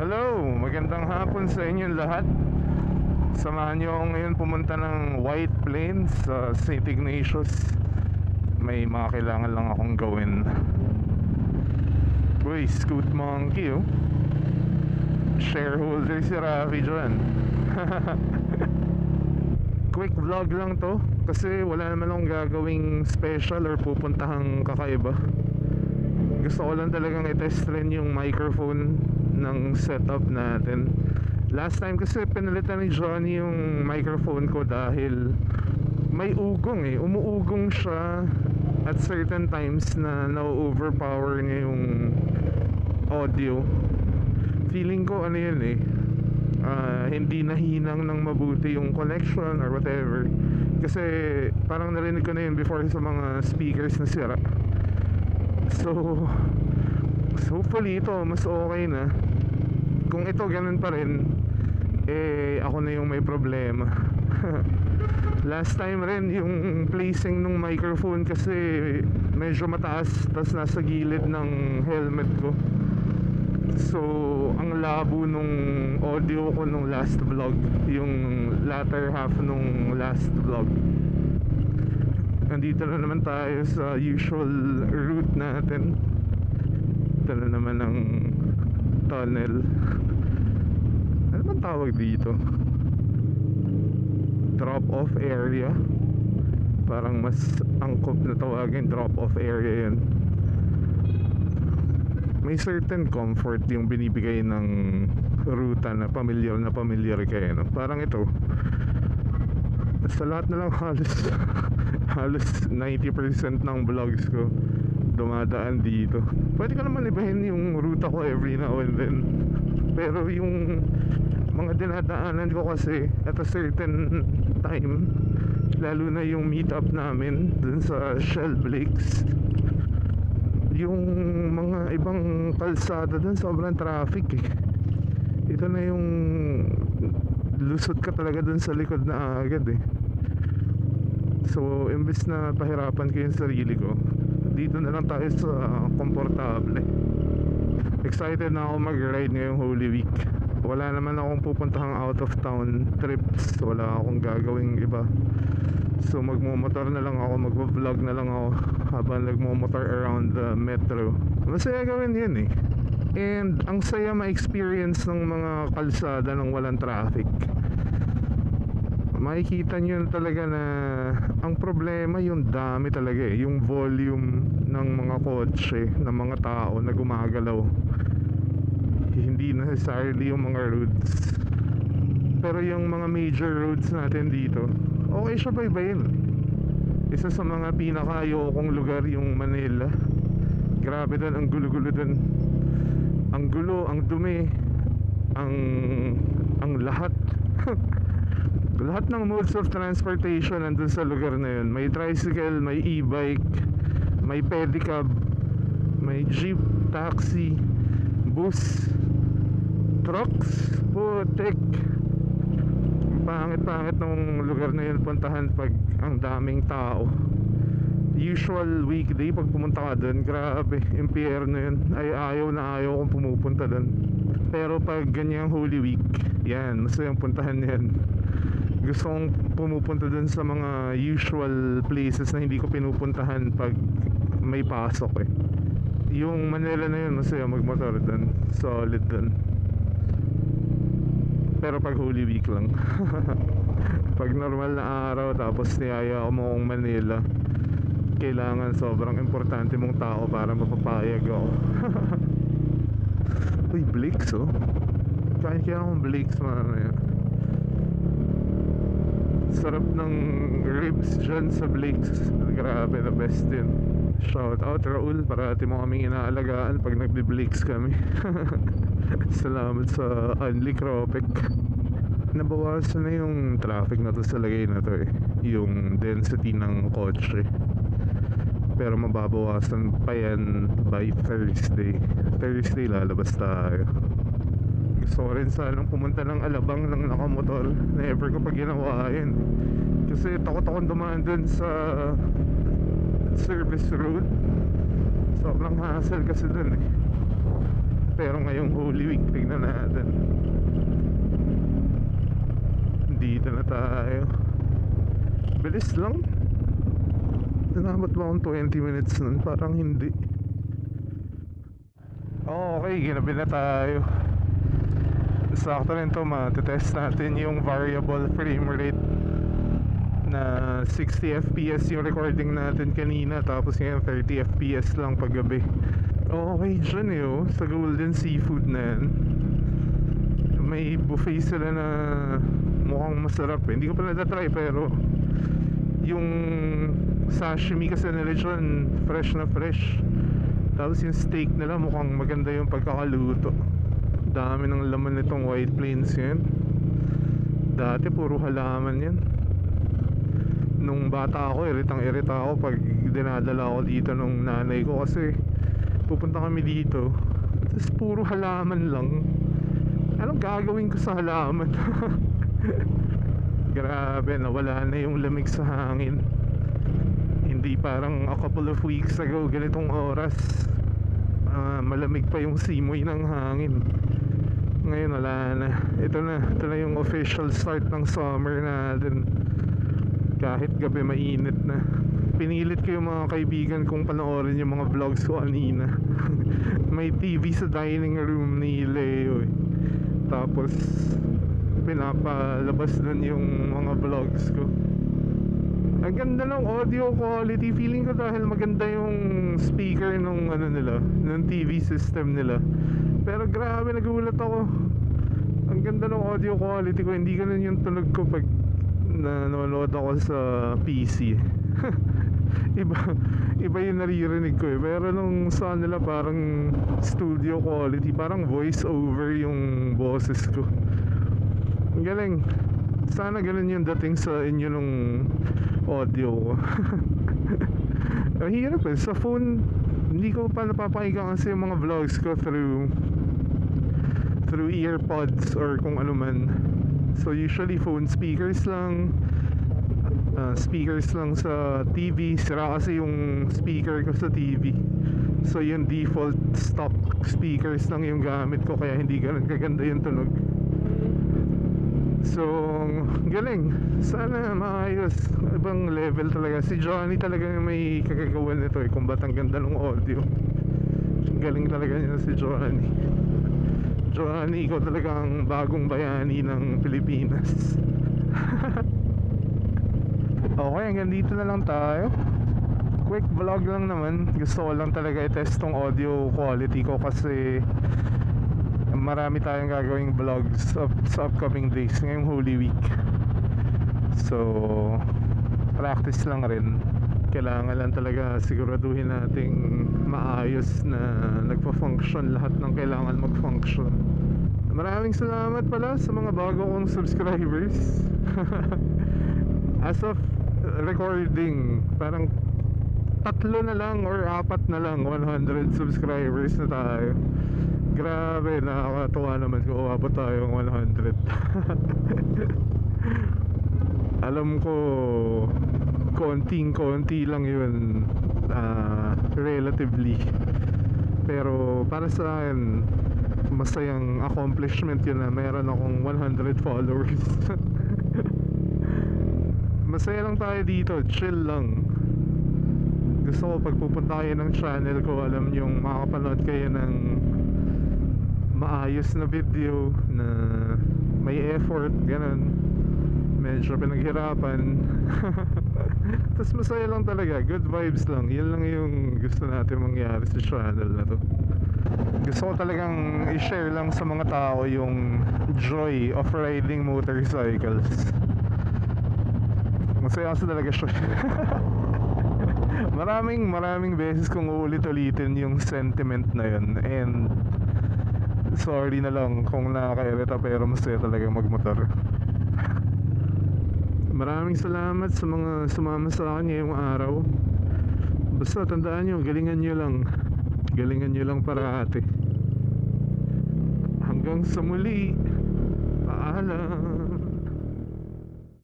Hello, magandang hapon sa inyong lahat. Samahan niyo ako ngayon pumunta ng White Plains sa St. Ignatius. May mga kailangan lang akong gawin. Uy, Scoot Monkey oh. Shareholder si Rafi dyan. Quick vlog lang to kasi wala naman akong gagawing special or pupuntahang kakaiba. Gusto ko lang talagang i-test rin yung microphone ng setup natin. Last time kasi pinalitan ni Johnny yung microphone ko dahil may ugong eh. Umuugong siya at certain times na na-overpower niya yung audio. Feeling ko ano yun eh. ah, hindi nahinang ng mabuti yung connection or whatever. Kasi parang narinig ko na yun before sa mga speakers na sira. So hopefully ito mas okay na. Kung ito ganun pa rin, eh ako na yung may problema. Last time rin yung placing ng microphone kasi medyo mataas tas nasa gilid ng helmet ko. So, ang labo nung audio ko nung last vlog, yung latter half nung last vlog. Nandito na naman tayo sa usual route natin. Ito na naman ang tunnel. Ano bang tawag dito? Drop off area. Parang mas angkop na tawagin drop off area yan. May certain comfort yung binibigay ng ruta na pamilyar na pamilyar kayo. No? Parang ito, sa lahat na lang halos halos 90% ng vlogs ko dumadaan dito. Pwede ko naman ibahin yung ruta ko every now and then. Pero yung mga dinadaanan ko kasi at a certain time, lalo na yung meetup namin dun sa Shell Blakes, yung mga ibang kalsada dun sobrang traffic eh. Ito na yung lusot ka talaga dun sa likod na agad eh. So, imbes na pahirapan ko yung sarili ko, dito na lang tayo sa komportable. Excited na ako mag-ride ngayong Holy Week. Wala naman akong pupuntahang out of town trips. Wala akong gagawing iba. So magmumotor na lang ako, magvo-vlog na lang ako habang nagmumotor around the metro. Masaya gawin yun eh. And ang saya ma-experience ng mga kalsada ng walang traffic makikita nyo talaga na ang problema yung dami talaga eh. Yung volume ng mga kotse ng mga tao na gumagalaw. Hindi necessarily yung mga roads. Pero yung mga major roads natin dito okay siya baybayin. Isa sa mga pinakayokong lugar yung Manila. Grabe doon ang gulo-gulo doon ang gulo, ang dumi ang ang lahat lahat ng modes of transportation nandun sa lugar na yun. May tricycle, may e-bike may pedicab may jeep, taxi bus trucks putik. Pangit-pangit ng lugar na yun puntahan pag ang daming tao. Usual weekday pag pumunta ka doon grabe impyerno yun. Ay ayaw na ayaw kong pumupunta doon pero pag ganyang holy week yan masayang puntahan yan gusto kong pumupunta dun sa mga usual places na hindi ko pinupuntahan pag may pasok eh. Yung Manila na yun masaya magmotor dun. Solid dun. Pero pag Holy Week lang. Pag normal na araw tapos niyaya ko mo kong Manila kailangan sobrang importante mong tao para mapapayag ako. Uy Blix oh. Kain kaya akong Blix mamaya sarap ng ribs dyan sa Blake's. Grabe the best din. Shout out Raul. Parati mo kaming inaalagaan pag nagbe-Blake's kami. Salamat sa Unli Cropec. Nabawasan na yung traffic na to sa lagay na to eh. Yung density ng kotse. Pero mababawasan pa yan by Thursday. Thursday lalabas tayo ko rin sanang pumunta ng Alabang ng nakamotor. Never ko pa ginawa yun. Kasi takot akong dumaan dun sa service road sobrang hassle kasi dun eh. Pero ngayong Holy Week tignan natin. Dito na tayo. Bilis lang. Tinabot ba akong 20 minutes nun? Parang hindi. Oh, okay, ginabi na tayo Sakto rin to, matitest natin yung variable frame rate na 60 fps yung recording natin kanina tapos ngayon 30 fps lang paggabi. Okay dyan eh oh. Sa Golden Seafood na yan. May buffet sila na mukhang masarap eh. Hindi ko pa natatry pero yung sashimi kasi nila dyan fresh na fresh. Tapos yung steak nila mukhang maganda yung pagkakaluto dami ng laman nitong white plains yan dati puro halaman yan. Nung bata ako iritang irita ako pag dinadala ako dito nung nanay ko kasi pupunta kami dito tapos puro halaman lang. Anong gagawin ko sa halaman? Grabe nawala na yung lamig sa hangin. Hindi parang a couple of weeks ago ganitong oras ah, malamig pa yung simoy ng hangin ngayon wala na. Ito na ito na yung official start ng summer natin kahit gabi mainit na. Pinilit ko yung mga kaibigan kong panoorin yung mga vlogs ko kanina. May TV sa dining room ni Leo eh. tapos pinapalabas dun yung mga vlogs ko. Ang ganda ng audio quality. Feeling ko dahil maganda yung speaker nung ano nila nung TV system nila pero grabe nagulat ako. Ang ganda ng audio quality ko. Hindi ganun yung tunog ko pag nanonood ako sa PC iba iba yung naririnig ko eh. Pero nung sa nila parang studio quality parang voice over yung boses ko. Ang galing. Sana ganun yung dating sa inyo nung audio ko. Ang hirap eh. Sa phone hindi ko pa napapakinggan kasi yung mga vlogs ko through through earpods or kung ano man. So usually phone speakers lang. Uh, speakers lang sa TV sira kasi yung speaker ko sa TV so yung default stock speakers lang yung gamit ko kaya hindi ganun kaganda yung tunog. So galing. Sana maayos. Ibang level talaga. Si Johnny talaga may kagagawan nito eh. Kung ba't ang ganda ng audio. Galing talaga niya si Johnny Johnny ikaw talaga ang bagong bayani ng Pilipinas. Okay hanggang dito na lang tayo. Quick vlog lang naman. Gusto ko lang talaga i-test tong audio quality ko kasi marami tayong gagawing vlogs up, sa upcoming days ngayong Holy Week. So practice lang rin. Kailangan lang talaga siguraduhin nating maayos na nagpa-function lahat ng kailangan mag-function. Maraming salamat pala sa mga bago kong subscribers. As of recording parang tatlo na lang or apat na lang 100 subscribers na tayo. Grabe nakakatuwa naman kung umabot tayo ng 100 alam ko konting konti lang yun ah, relatively. Pero para sa akin masayang accomplishment yun na meron akong 100 followers. Masaya lang tayo dito chill lang. Gusto ko pag pupunta kayo ng channel ko alam yung makakapanood kayo ng maayos na video na may effort ganun medyo pinaghirapan. Tapos masaya lang talaga. Good vibes lang. Yun lang yung gusto natin mangyari sa channel na to. Gusto ko talagang i-share lang sa mga tao yung joy of riding motorcycles. Masaya kasi talaga siya. Maraming maraming beses kong uulit-ulitin yung sentiment na yun. And sorry na lang kung nakakairita pero masaya talaga magmotor maraming salamat sa mga sumama sa akin ngayong araw. Basta tandaan nyo galingan nyo lang. Galingan nyo lang parati. Hanggang sa muli. Paalam